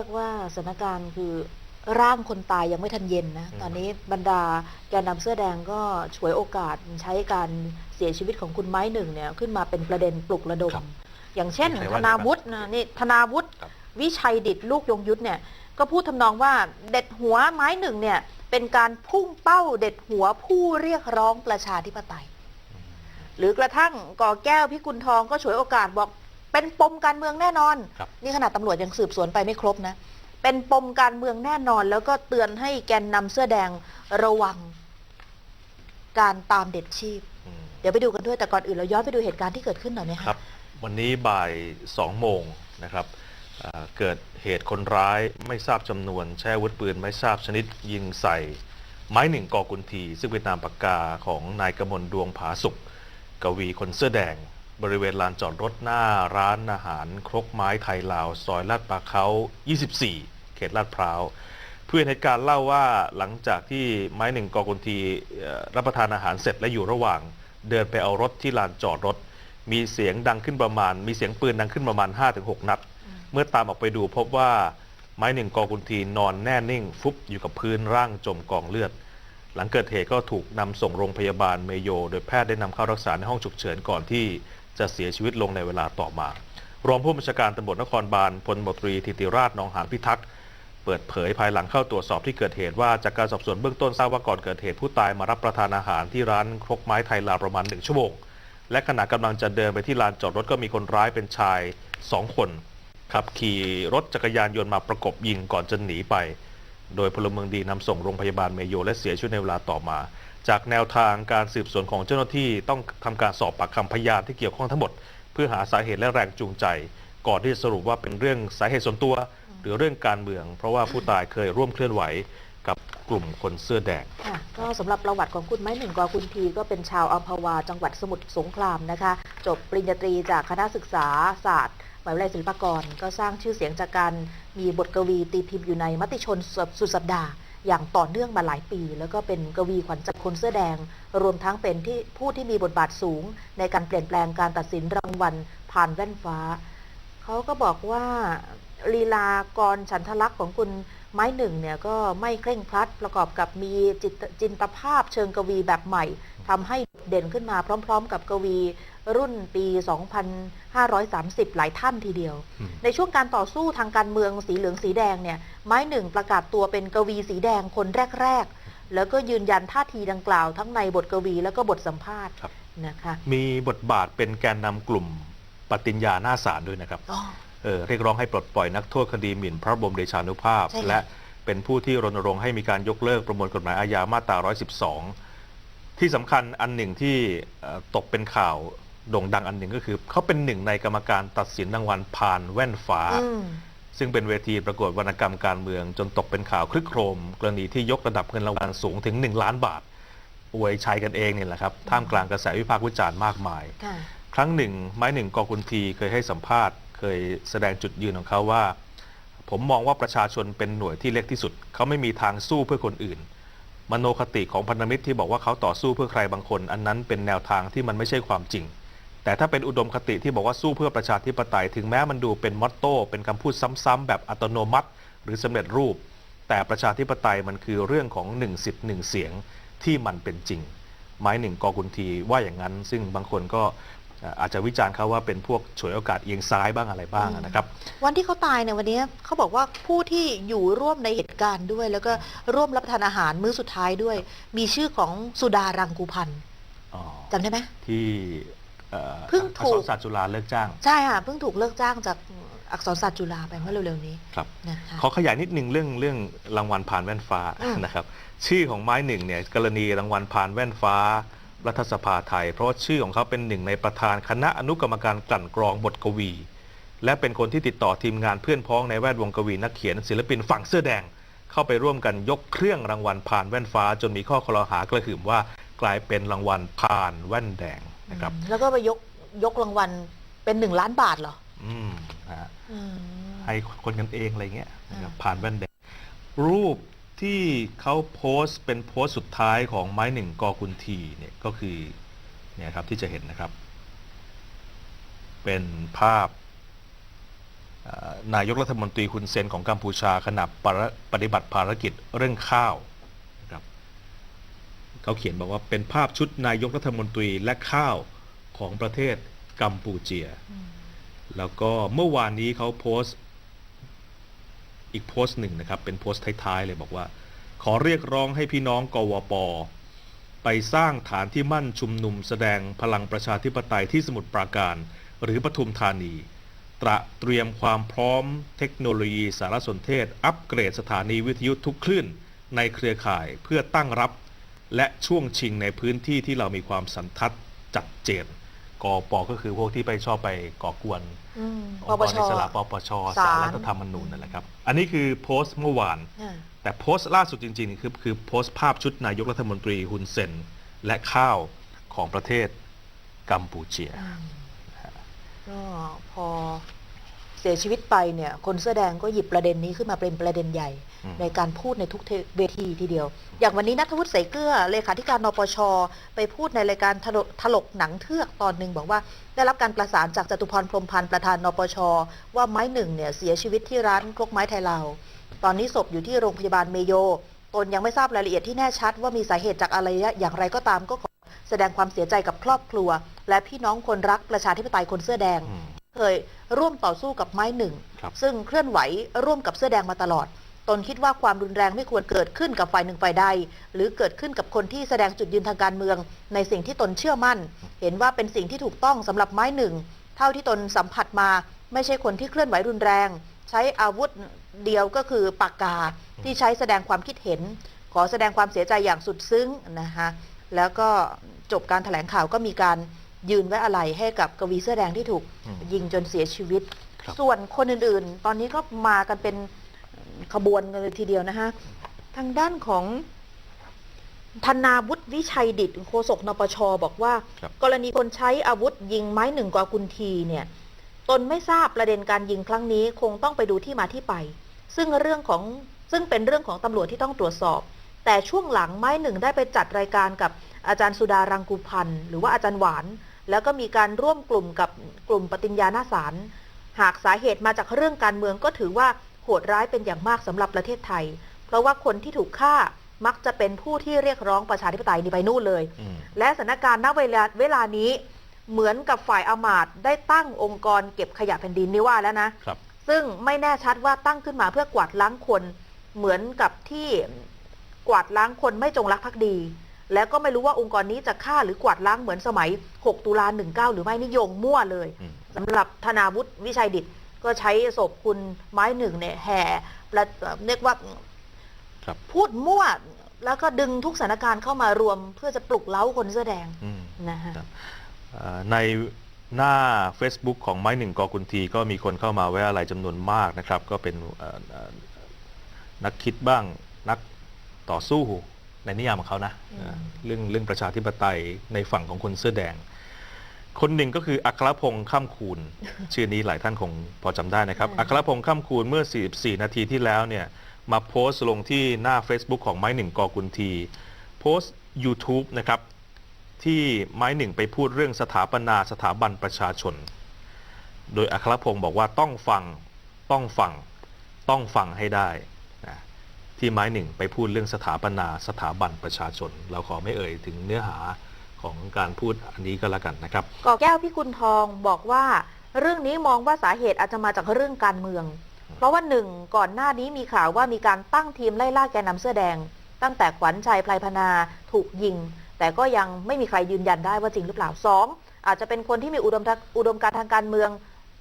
ยกว่าสถานการณ์คือร่างคนตายยังไม่ทันเย็นนะอืมตอนนี้บรรดาแกนนำเสื้อแดงก็ฉวยโอกาสใช้การเสียชีวิตของคุณไม้หนึ่งเนี่ยขึ้นมาเป็นประเด็นปลุกระดมครับอย่างเช่นมีใครธว่าไงนาบ้างวุฒินะนี่ธนาวุฒิครับวิชัยดิตลูกยงยุทธเนี่ยก็พูดทำนองว่าเด็ดหัวไม้หนึ่งเนี่ยเป็นการพุ่งเป้าเด็ดหัวผู้เรียกร้องประชาธิปไตย หรือกระทั่งก่อแก้วพิกุลทองก็ฉวยโอกาสบอก เป็นปมการเมืองแน่นอน ครับ นี่ขนาดตำรวจยังสืบสวนไปไม่ครบนะ เป็นปมการเมืองแน่นอน แล้วก็เตือนให้แกนนำเสื้อแดงระวัง การตามเด็ดชีพ อืมเดี๋ยวไปดูกันด้วยแต่ก่อนอื่นเราย้อนไปดูเหตุการณ์ที่เกิดขึ้นหน่อยไหมคะ ครับ วันนี้บ่าย2โมงนะครับอ่าเกิดเหตุคนร้ายไม่ทราบจำนวนใช้อาวุธปืนไม่ทราบชนิดยิงใส่ ไม้หนึ่งกอกุนที ซึ่งเป็นนามปากกาของนายกมลดวงผาสุกกวีคนเสื้อแดง บริเวณลานจอดรถหน้าร้านอาหารครกไม้ไทยลาว ซอยลาดปลาเขา 24 เขตลาดพร้าว เพื่อนเหตุการณ์เล่าว่าหลังจากที่ไม้หนึ่งกอกุนทีรับประทานอาหารเสร็จและอยู่ระหว่าง เดินไปเอารถที่ลานจอดรถ มีเสียงดังขึ้นประมาณ มีเสียงปืนดังขึ้นประมาณ 5-6 นัด เมื่อตามออกไปดูพบว่าไม้หนึ่งกอกุนทีนอนแน่นิ่ง ฟุบอยู่กับพื้นร่างจมกองเลือดหลังเกิดเหตุก็ถูกนำส่งโรงพยาบาลเมโย โดยแพทย์ได้นำเข้ารักษาในห้องฉุกเฉินก่อนที่ จะเสียชีวิตลงในเวลาต่อมา รองผู้บัญชาการตำรวจนครบาลพลตำรวจตรีธิติราชนองหานพิทักษ์เปิดเผยภายหลังเข้าตรวจสอบที่เกิดเหตุว่าจากการสอบสวนเบื้องต้นทราบว่าก่อนเกิดเหตุผู้ตายมารับประทานอาหารที่ร้านครกไม้ไทยลาประมาณหนึ่งชั่วโมง และขณะกำลังจะเดินไปที่ลานจอดรถก็มีคนร้ายเป็นชายสองคนขับขี่รถจักรยานยนต์มาประกบยิงก่อนจะหนีไป โดยพลเมืองดีนำส่งโรงพยาบาลเมโยและเสียชีวิตในเวลาต่อมา จากแนวทางการสืบสวนของเจ้าหน้าที่ต้องทำการสอบปากคำพยานที่เกี่ยวข้องทั้งหมด เพื่อหาสาเหตุและแรงจูงใจ ก่อนที่จะสรุปว่าเป็นเรื่องสาเหตุส่วนตัว หรือเรื่องการเมือง เพราะว่าผู้ตายเคยร่วมเคลื่อนไหวกับกลุ่มคนเสื้อแดงค่ะก็สำหรับประวัติของคุณไม้หนึ่งกอคุณทีก็เป็นชาวอัมพวาจังหวัดสมุทรสงครามนะคะ จบปริญญาตรีจากคณะศึกษาศาสตร์มหาวิทยาลัยศิลปากร ก็สร้างชื่อเสียงจากการมีบทกวีตีพิมพ์อยู่ในมติชนสุดสัปดาห์ อย่างต่อเนื่องมาหลายปี แล้วก็เป็นกวีขวัญใจคนเสื้อแดง รวมทั้งเป็นที่ผู้ที่มีบทบาทสูง ในการเปลี่ยนแปลงการตัดสินรางวัลผ่านแว่นฟ้า เขาก็บอกว่าลีลากรฉันทลักษณ์ของคุณไม้หนึ่งเนี่ยก็ไม่เคร่งครัดประกอบกับมีจิตจินตภาพเชิงกวีแบบใหม่ทำให้ เด่นขึ้นมาพร้อม ๆ กับกวีรุ่นปี 2530 หลายท่านทีเดียวอืมในช่วงการต่อสู้ทางการเมืองสีเหลืองสีแดงเนี่ย ไม้หนึ่งประกาศตัวเป็นกวีสีแดงคนแรก ๆ แล้วก็ยืนยันท่าทีดังกล่าวทั้งในบทกวีแล้วก็บทสัมภาษณ์ครับนะคะมีบทบาทเป็นแกนนำกลุ่มปฏิญญาหน้าศาลด้วยนะครับอ๋อเอ่อเรียกร้องให้ปลดปล่อยนักโทษคดีหมิ่นพระบรมเดชานุภาพใช่ค่ะและเป็นผู้ที่รณรงค์ให้มีการยกเลิกประมวลกฎหมายอาญามาตรา 112 ที่สำคัญอันหนึ่งที่เอ่อตกเป็นข่าวโด่งดังอันหนึ่งก็คือ เขาเป็นหนึ่งในกรรมการตัดสินรางวัลผ่านแว่นฟ้า อืม ซึ่งเป็นเวทีประกวดวรรณกรรมการเมือง จนตกเป็นข่าวคลึกโครม กรณีที่ยกระดับเงินรางวัลสูงถึง 1 ล้านบาท อวยชัยกันเองเนี่ยแหละครับ ท่ามกลางกระแสวิพากษ์วิจารณ์มากมาย ค่ะ ครั้งหนึ่ง ไม้หนึ่งกอกุนทีเคยให้สัมภาษณ์ เคยแสดงจุดยืนของเขาว่า ผมมองว่าประชาชนเป็นหน่วยที่เล็กที่สุด เขาไม่มีทางสู้เพื่อคนอื่น มโนคติของพันธมิตรที่บอกว่าเขาต่อสู้เพื่อใครบางคน อันนั้นเป็นแนวทางที่มันไม่ใช่ความจริง แต่ถ้าเป็นอุดมคติที่บอกว่าสู้เพื่อประชาธิปไตย ถึงแม้มันดูเป็นมอตโต้เป็นคำพูดซ้ำๆแบบอัตโนมัติ หรือสำเร็จรูป แต่ประชาธิปไตยมันคือเรื่องของหนึ่งสิทธิ์หนึ่งเสียงที่มันเป็นจริง ไม้หนึ่งกอกุนทีว่าอย่างนั้น ซึ่งบางคนก็เอ่ออาจจะวิจารณ์เขาว่าเป็นพวกฉวยโอกาสเอียงซ้ายบ้างอะไรบ้างนะครับ วันที่เขาตายในยวันนี้เขาบอกว่าผู้ที่อยู่ร่วมในเหตุการณ์ด้วย แล้วก็ร่วมรับประทานอาหารมื้อสุดท้ายด้วย มีชื่อของสุดารังกูพันธ์อ๋อจำได้ไหมที่เอ่อเพิ่งถูกอักษรศาสตร์จุฬาเลิกจ้าง ใช่ค่ะเพิ่งถูกเลิกจ้างจากอักษรศาสตร์จุฬาไปเมื่อเร็วๆนี้ครับนะคะขอขยายนิดนึงเรื่องเรื่องรางวัลผ่านแว่นฟ้าอืมนะครับ ชื่อของไม้หนึ่งเนี่ยกรณีรางวัลผ่านแว่นฟ้า รัฐสภาไทย เพราะว่าชื่อของเขาเป็นหนึ่งในประธานคณะอนุกรรมการกลั่นกรองบทกวี และเป็นคนที่ติดต่อทีมงานเพื่อนพ้องในแวดวงกวีนักเขียนศิลปินฝั่งเสื้อแดง เข้าไปร่วมกันยกเครื่องรางวัลผ่านแว่นฟ้า จนมีข้อคลอหากระหึ่มว่ากลายเป็นรางวัลผ่านแว่นแดงนะครับอืมแล้วก็ไปยกยกรางวัลเป็นหนึ่งล้านบาทเหรออืมนะฮะอืมให้คนกันเองอะไรเงี้ยนะครับอ่าผ่านแว่นแดงรูป ที่เขาโพสต์เป็นโพสต์สุดท้ายของไม้หนึ่งกอกุนทีเนี่ยก็คือเนี่ยครับที่จะเห็นนะครับ เป็นภาพเอ่อนายกรัฐมนตรีฮุนเซนของกัมพูชาขณะปฏิปฏิบัติภารกิจเรื่องข้าวนะครับเขาเขียนบอกว่าเป็นภาพชุดนายกรัฐมนตรีและข้าวของประเทศกัมพูเจีย แล้วก็เมื่อวานนี้เขาโพสต์ อีกโพสต์หนึ่งนะครับ เป็นโพสต์ท้ายๆเลยบอกว่า ขอเรียกร้องให้พี่น้องกวป ไปสร้างฐานที่มั่นชุมนุมแสดงพลังประชาธิปไตยที่สมุทรปราการ หรือปทุมธานี ตระเตรียมความพร้อมเทคโนโลยีสารสนเทศ อัปเกรดสถานีวิทยุทุกคลื่นในเครือข่ายเพื่อตั้งรับ และช่วงชิงในพื้นที่ที่เรามีความสันทัดจัดเจน กปก็คือพวกที่ไปชอบไปก่อกวนอืมอปงค์ปกรชอิสระปปชศาลสารรัฐธรรมนูญนั่นแหละครับ อันนี้คือโพสต์เมื่อวานอ่าแต่โพสต์ล่าสุดจริงๆ คือคือโพสต์ภาพชุดนายกรัฐมนตรีฮุนเซนและข้าวของประเทศกัมพูเชียอืมก็พอ เสียชีวิตไปเนี่ยคนเสื้อแดงก็หยิบประเด็นนี้ขึ้นมาเป็นประเด็นใหญ่อืมในการพูดในทุกเวทีทีเดียว อย่างวันนี้นัทวุฒิใสเกลือเลขาธิการนปช ไปพูดในรายการถลกถลกหนังเทือกตอนหนึ่งบอกว่าได้รับการประสานจากจตุพรพรหมพันธ์ประธานนปช ว่าไม้หนึ่งเนี่ยเสียชีวิตที่ร้านครกไม้ไทยลาวตอนนี้ศพอยู่ที่โรงพยาบาลเมโยตนยังไม่ทราบรายละเอียดที่แน่ชัด ว่ามีสาเหตุจากอะไรอย่างไรก็ตามก็ขอแสดงความเสียใจกับครอบครัว และพี่น้องคนรักประชาธิปไตยคนเสื้อแดงอืม เคยร่วมต่อสู้กับไม้หนึ่งครับซึ่งเคลื่อนไหวร่วมกับเสื้อแดงมาตลอด ตนคิดว่าความรุนแรงไม่ควรเกิดขึ้นกับฝ่ายหนึ่งฝ่ายใด หรือเกิดขึ้นกับคนที่แสดงจุดยืนทางการเมือง ในสิ่งที่ตนเชื่อมั่น เห็นว่าเป็นสิ่งที่ถูกต้องสำหรับไม้หนึ่ง เท่าที่ตนสัมผัสมา ไม่ใช่คนที่เคลื่อนไหวรุนแรง ใช้อาวุธเดียวก็คือปากกาที่ใช้แสดงความคิดเห็น ขอแสดงความเสียใจอย่างสุดซึ้งนะคะแล้วก็จบการแถลงข่าวก็มีการ ยืนไว้อะไรให้กับกวีเสื้อแดงที่ถูกอืมยิงจนเสียชีวิตครับส่วนคนอื่นๆ ตอนนี้ก็มากันเป็นขบวนกันเลยทีเดียวนะคะทางด้านของธนาวุฒิวิชัยดิตโฆษกนปชบอกว่าครับกรณีคนใช้อาวุธยิงไม้หนึ่งกว่ากุนทีเนี่ย ตนไม่ทราบประเด็นการยิงครั้งนี้คงต้องไปดูที่มาที่ไป ซึ่งเรื่องของซึ่งเป็นเรื่องของตำรวจที่ต้องตรวจสอบ แต่ช่วงหลังไม้หนึ่งได้ไปจัดรายการกับอาจารย์สุดารังกูพันธ์หรือว่าอาจารย์หวาน แล้วก็มีการร่วมกลุ่มกับกลุ่มปฏิญญาหน้าศาลหากสาเหตุมาจากเรื่องการเมืองก็ถือว่าโหดร้ายเป็นอย่างมากสำหรับประเทศไทย เพราะว่าคนที่ถูกฆ่ามักจะเป็นผู้ที่เรียกร้องประชาธิปไตยนี่ไปนู่นเลยอืมและสถานการณ์ณเวลาเวลานี้เหมือนกับฝ่ายอามาตย์ได้ตั้งองค์กรเก็บขยะแผ่นดินนี่ว่าแล้วนะครับซึ่งไม่แน่ชัดว่าตั้งขึ้นมาเพื่อกวาดล้างคน เหมือนกับที่กวาดล้างคนไม่จงรักภักดี แล้วก็ไม่รู้ว่าองค์กรนี้จะฆ่าหรือกวาดล้างเหมือนสมัย 6 ตุลา19 หรือไม่นิยงมั่วเลยอืมสำหรับธนาวุฒิวิชัยดิตก็ใช้ศพคุณไม้หนึ่งเนี่ยแห่ประเรียกว่าครับพูดมั่วแล้วก็ดึงทุกสถานการณ์เข้ามารวมเพื่อจะปลุกเล้าคนเสื้อแดงอืมนะฮะครับเอ่อในหน้า Facebook ของไม้หนึ่งกอกุนทีก็มีคนเข้ามาไว้อะไรจำนวนมากนะครับ ก็เป็นเอ่อเอ่อนักคิดบ้างนักต่อสู้ ในนิยามของเขานะอืมเอ่อเรื่องเรื่องประชาธิปไตยในฝั่งของคนเสื้อแดง คนหนึ่งก็คืออัครพงษ์ข้ามคูณชื่อนี้หลายท่านคงพอจำได้นะครับ อัครพงษ์ข้ามคูณเมื่อ 44 นาทีที่แล้วเนี่ยมาโพสต์ลงที่หน้า Facebook ของไม้หนึ่งกอกุนทีโพสต์ YouTube นะครับที่ไม้หนึ่งไปพูดเรื่องสถาปนาสถาบันประชาชน โดยอัครพงศ์บอกว่าต้องฟัง ต้องฟัง ต้องฟังให้ได้นะ ที่ไม้หนึ่งไปพูดเรื่องสถาปนาสถาบันประชาชน เราขอไม่เอ่ยถึงเนื้อหาของการพูดอันนี้ก็แล้วกันนะครับก่อแก้วพิกุลทองบอกว่า เรื่องนี้มองว่าสาเหตุอาจจะมาจากเรื่องการเมือง เพราะว่าหนึ่งก่อนหน้านี้มีข่าวว่ามีการตั้งทีมไล่ล่าแกนนำเสื้อแดง ตั้งแต่ขวัญชัยไพรพนาถูกยิง แต่ก็ยังไม่มีใครยืนยันได้ว่าจริงหรือเปล่าสองอาจจะเป็นคนที่มีอุดมกอุดมการทางการเมือง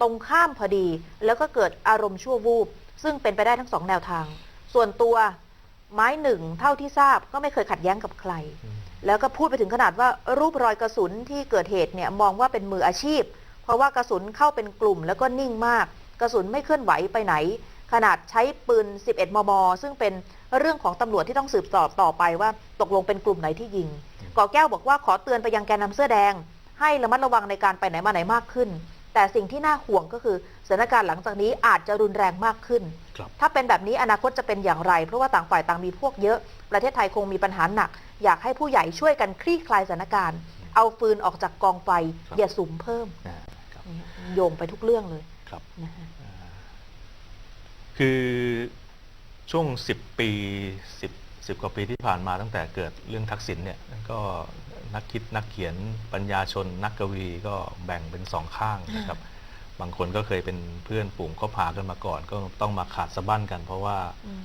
ตรงข้ามพอดี แล้วก็เกิดอารมณ์ชั่ววูบซึ่งเป็นไปได้ทั้งสองแนวทาง ส่วนตัวไม้หนึ่งเท่าที่ทราบก็ไม่เคยขัดแย้งกับใคร แล้วก็พูดไปถึงขนาดว่ารูปรอยกระสุนที่เกิดเหตุเนี่ยมองว่าเป็นมืออาชีพ เพราะว่ากระสุนเข้าเป็นกลุ่มแล้วก็นิ่งมาก กระสุนไม่เคลื่อนไหวไปไหน ขนาดใช้ปืน 11 มม ซึ่งเป็นเรื่องของตำรวจที่ต้องสืบสอบต่อไปว่าตกลงเป็นกลุ่มไหนที่ยิงก่อแก้วบอกว่าขอเตือนไปยังแกนนำเสื้อแดง ให้ระมัดระวังในการไปไหนมาไหนมากขึ้น แต่สิ่งที่น่าห่วงก็คือสถานการณ์หลังจากนี้อาจจะรุนแรงมากขึ้นครับถ้าเป็นแบบนี้อนาคตจะเป็นอย่างไร เพราะว่าต่างฝ่ายต่างมีพวกเยอะ ประเทศไทยคงมีปัญหาหนัก อยากให้ผู้ใหญ่ช่วยกันคลี่คลายสถานการณ์ เอาฟืนออกจากกองไฟครับอย่าสุมเพิ่มอ่าครับโยงไปทุกเรื่องเลยครับนะฮะอ่าคือช่วง 10 ปี 10 10 กว่าปีที่ผ่านมาตั้งแต่เกิดเรื่องทักษิณเนี่ยก็ นักคิดนักเขียนปัญญาชน นักกวีก็แบ่งเป็นสองข้างนะครับ บางคนก็เคยเป็นเพื่อนฝูงก็พากันมาก่อน ก็ต้องมาขาดสะบั้นกัน เพราะว่าอืม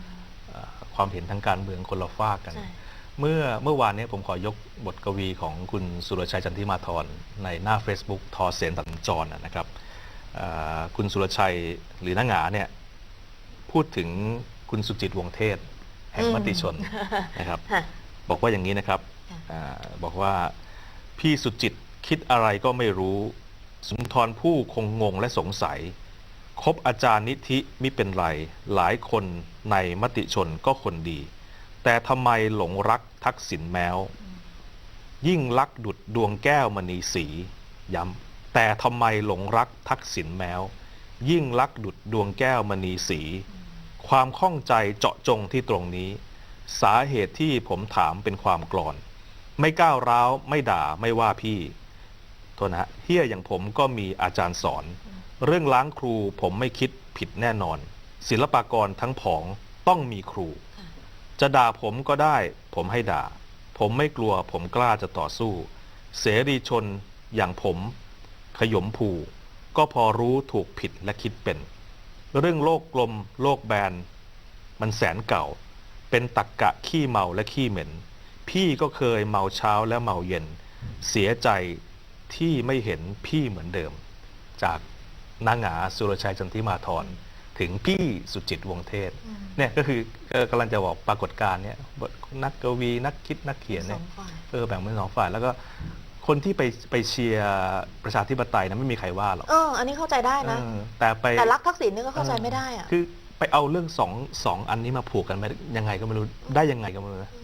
เอ่อความเห็นทางการเมืองคนละฝากกันใช่เมื่อเมื่อวานนี้ผมขอยกบทกวีของคุณสุรชัยจันทิมาธรในหน้า Facebook ทอเสนสัญจรนะครับเอ่อคุณสุรชัยหรือน้าหงาเนี่ยพูดถึงคุณสุจิตวงศ์เทศ แห่งมติชนนะครับฮะบอกว่าอย่างนี้นะครับค่ะอา บอกว่าพี่สุจิตคิดอะไรก็ไม่รู้ สุนทรผู้คงงงและสงสัย คบอาจารย์นิธิมิเป็นไร หลายคนในมติชนก็คนดี แต่ทำไมหลงรักทักษิณแมว ยิ่งรักดุดดวงแก้วมณีสี ย้ำแต่ทำไมหลงรักทักษิณแมว ยิ่งรักดุดดวงแก้วมณีสี ความข้องใจเจาะจงที่ตรงนี้ สาเหตุที่ผมถามเป็นความกลอน ไม่ก้าวร้าว ไม่ด่าไม่ว่าพี่โทษนะฮะเฮียอย่างผมก็มีอาจารย์สอน เรื่องล้างครูผมไม่คิดผิดแน่นอน ศิลปากรทั้งผองต้องมีครู จะด่าผมก็ได้ ผมให้ด่า ผมไม่กลัวผมกล้าจะต่อสู้ เสรีชนอย่างผม ขยมผูก็พอรู้ถูกผิดและคิดเป็น เรื่องโลกกลม โลกแบน มันแสนเก่า เป็นตักกะขี้เมาและขี้เหม็น พี่ก็เคยเมาเช้าและเมาเย็น เสียใจที่ไม่เห็นพี่เหมือนเดิม จากนางหงาสุรชัยจันทิมาธรถึงพี่สุจิตวงศ์เทศอืมเนี่ยก็คือเอ่อกำลังจะบอกปรากฏการณ์เนี่ยบทนักกวีนักคิดนักเขียนสเนี่อยงฝ่ายเออแบ่งเป็นสองฝ่ายแล้วก็คนที่ไปไปเชียร์ประชาธิปไตยนะไม่มีใครว่าหรอกเอออันนี้เข้าใจได้นะเออแต่ไปแต่รักทักษิณนี่ก็เข้าใจไม่ได้อะคือไปเอาเรื่องสองสองอันนี้มาผูกกันไม่ได้ยังไงก็ไม่รู้ได้ยังไงก็ไม่รู้นะม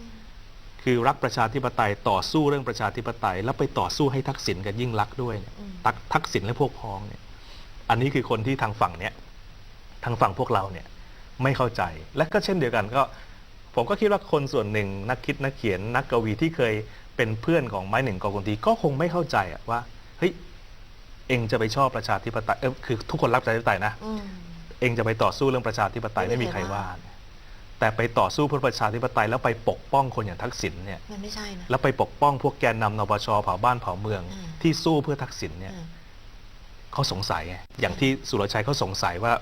คือรักประชาธิปไตยต่อสู้เรื่องประชาธิปไตย แล้วไปต่อสู้ให้ทักษิณกับยิ่งรักษณ์ด้วยเนี่ยอืมทักทักษิณและพวกพ้องเนี่ยอันนี้คือคนที่ทางฝั่งเนี้ยทางฝั่งพวกเราเนี่ยไม่เข้าใจและก็เช่นเดียวกันก็ ผมก็คิดว่าคนส่วนหนึ่งนักคิดนักเขียนนักกวีที่เคยเป็นเพื่อนของไม้หนึ่งกองกุนทีก็คงไม่เข้าใจอะว่าเฮ้ยเองจะไปชอบประชาธิปไตยเออคือทุกคนรักประชาธิปไตยนะอืมเองจะไปต่อสู้เรื่องประชาธิปไตยไม่ไม่มีมีใคใครรว่าว่าเนี่ย แต่ไปต่อสู้เพื่อประชาธิปไตยแล้วไปปกป้องคนอย่างทักษิณเนี่ยมันไม่ใช่นะแล้วไปปกป้องพวกแกนนำนปชเผาบ้านเผาเมืองอืมที่สู้เพื่อทักษิณเนี่ยอืมเขาสงสัยไงอย่างที่สุรชัยเขาสงสัยว่า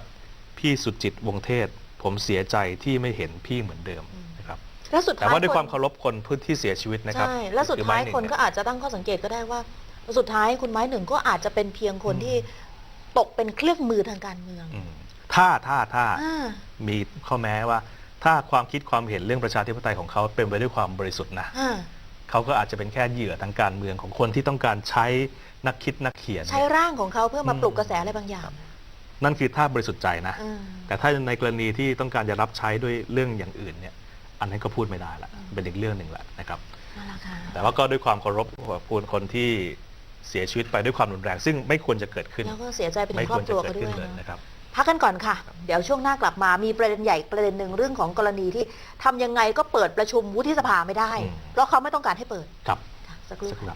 พี่สุจิตวงศ์เทศ ผมเสียใจที่ไม่เห็นพี่เหมือนเดิมนะครับแล้วสุดแต่ท้ายว่าด้วยความนเคารพคนพื้นที่เสียชีวิตนะครับใช่แล้วสุดคือท้ายไม้หนึ่งคนก็อาจจะตั้งข้อสังเกตก็ได้ว่า สุดท้ายคุณไม้หนึ่งก็อาจจะเป็นเพียงคนที่ตกเป็นเครื่องมือทางการเมืองอืมถ้าถ้าถ้าอ่ามีข้อแม้ว่า ถ้าความคิดความเห็นเรื่องประชาธิปไตยของเขาเป็นไปด้วยความบริสุทธิ์นะอ่า เขาก็อาจจะเป็นแค่เหยื่อทางการเมืองของคนที่ต้องการใช้นักคิดนักเขียน ใช้เนี่ยร่างของเขาเพื่อมาอืมปลุกกระแสอะไรบางอย่างนั่นคือถ้าบริสุทธิ์ใจนะ อืม แต่ถ้าในกรณีที่ต้องการจะรับใช้ด้วยเรื่องอย่างอื่นเนี่ย อันนั้นก็พูดไม่ได้ละอืมเป็นอีกเรื่องหนึ่งแหละนะครับ นั่นแหละค่ะ แต่ว่าก็ด้วยความเคารพพูดคนที่เสียชีวิตไปด้วยความรุนแรง ซึ่งไม่ควรจะเกิดขึ้นแล้วก็เสียใจไปถึไม่งคครอวบรคจะรัวเกิเขาดด้ขึ้วนยเลยนะนะครับ พักกันก่อนค่ะ เดี๋ยวช่วงหน้ากลับมามีประเด็นใหญ่ประเด็นหนึ่งเรื่องของกรณีที่ทำยังไงก็เปิดประชุมวุฒิสภาไม่ได้เพราะเขาไม่ต้องการให้เปิดครับ สักครู่สักครู่